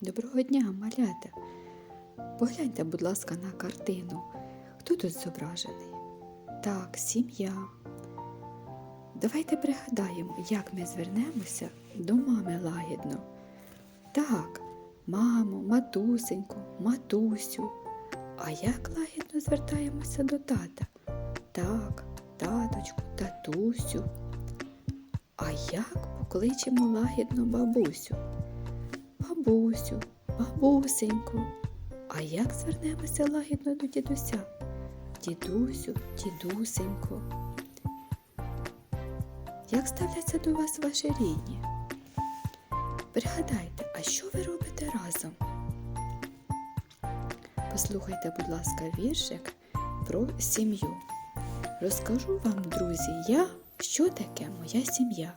Доброго дня, малята. Погляньте, будь ласка, на картину. Хто тут зображений? Так, сім'я. Давайте пригадаємо, як ми звернемося до мами лагідно. Так, мамо, матусеньку, матусю. А як лагідно звертаємося до тата? Так, таточку, татусю. А як покличемо лагідно бабусю? Бабусю, бабусеньку. А як звернемося лагідно до дідуся? Дідусю, дідусеньку. Як ставляться до вас ваші рідні? Пригадайте, а що ви робите разом? Послухайте, будь ласка, віршик про сім'ю. Розкажу вам, друзі, я, що таке моя сім'я.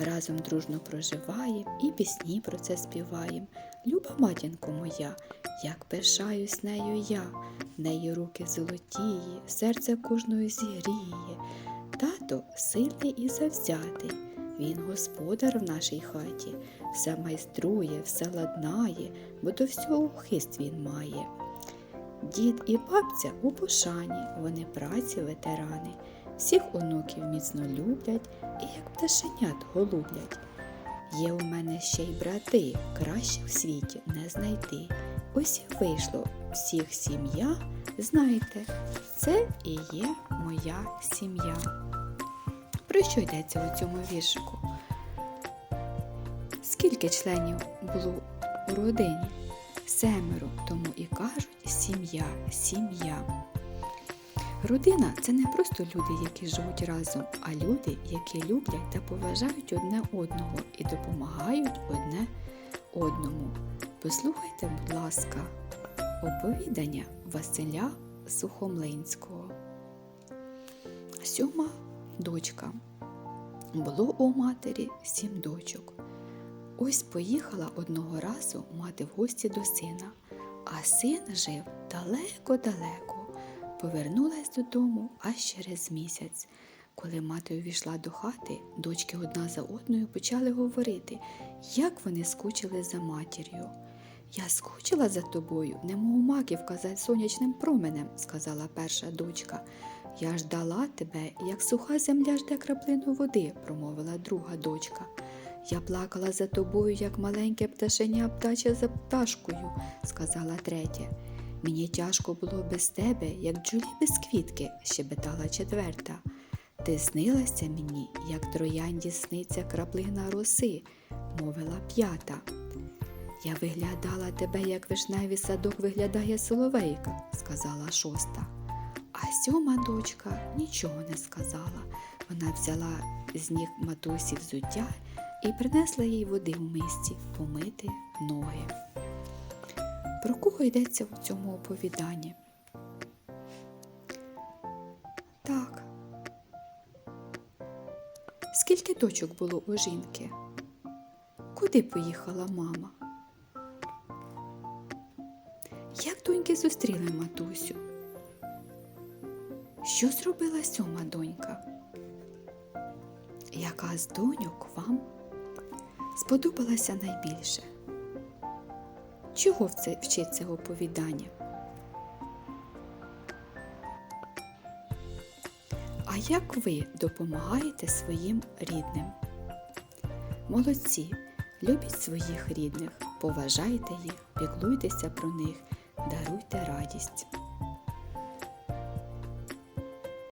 Разом дружно проживаєм і пісні про це співаєм. Люба матінко моя, як пишаюсь нею я, в неї руки золотії, серце кожної зігріє. Тато сильний і завзятий, він господар в нашій хаті, все майструє, все ладнає, бо до всього хист він має. Дід і бабця у пошані, вони праці ветерани, всіх онуків міцно люблять і як пташенят голублять. Є у мене ще й брати, краще в світі не знайти. Ось і вийшло всіх сім'я, знайте, це і є моя сім'я. Про що йдеться у цьому віршику? Скільки членів було у родині? Семеро, тому і кажуть сім'я, сім'я. Родина це не просто люди, які живуть разом, а люди, які люблять та поважають одне одного і допомагають одне одному. Послухайте, будь ласка, оповідання Василя Сухомлинського. Сьома дочка. Було у матері сім дочок. Ось поїхала одного разу мати в гості до сина, а син жив далеко-далеко. Повернулась додому аж через місяць. Коли мати увійшла до хати, дочки одна за одною почали говорити, як вони скучили за матір'ю. Я скучила за тобою, немов маківка за сонячним променем, сказала перша дочка. Я ждала тебе, як суха земля жде краплину води, промовила друга дочка. Я плакала за тобою, як маленьке пташеня птаче за пташкою, сказала третя. Мені тяжко було без тебе, як джулі без квітки, щебетала четверта. Ти снилася мені, як троянді сниться краплина роси, мовила п'ята. Я виглядала тебе, як вишневий садок виглядає соловейка, сказала шоста. А сьома дочка нічого не сказала. Вона взяла з ніг матусі взуття і принесла їй води в мисці помити ноги. Про кого йдеться в цьому оповіданні? Так. Скільки дочок було у жінки? Куди поїхала мама? Як доньки зустріли матусю? Що зробила сьома донька? Яка з доньок вам сподобалася найбільше? Чого вчиться оповідання? А як ви допомагаєте своїм рідним? Молодці, любіть своїх рідних, поважайте їх, піклуйтеся про них, даруйте радість.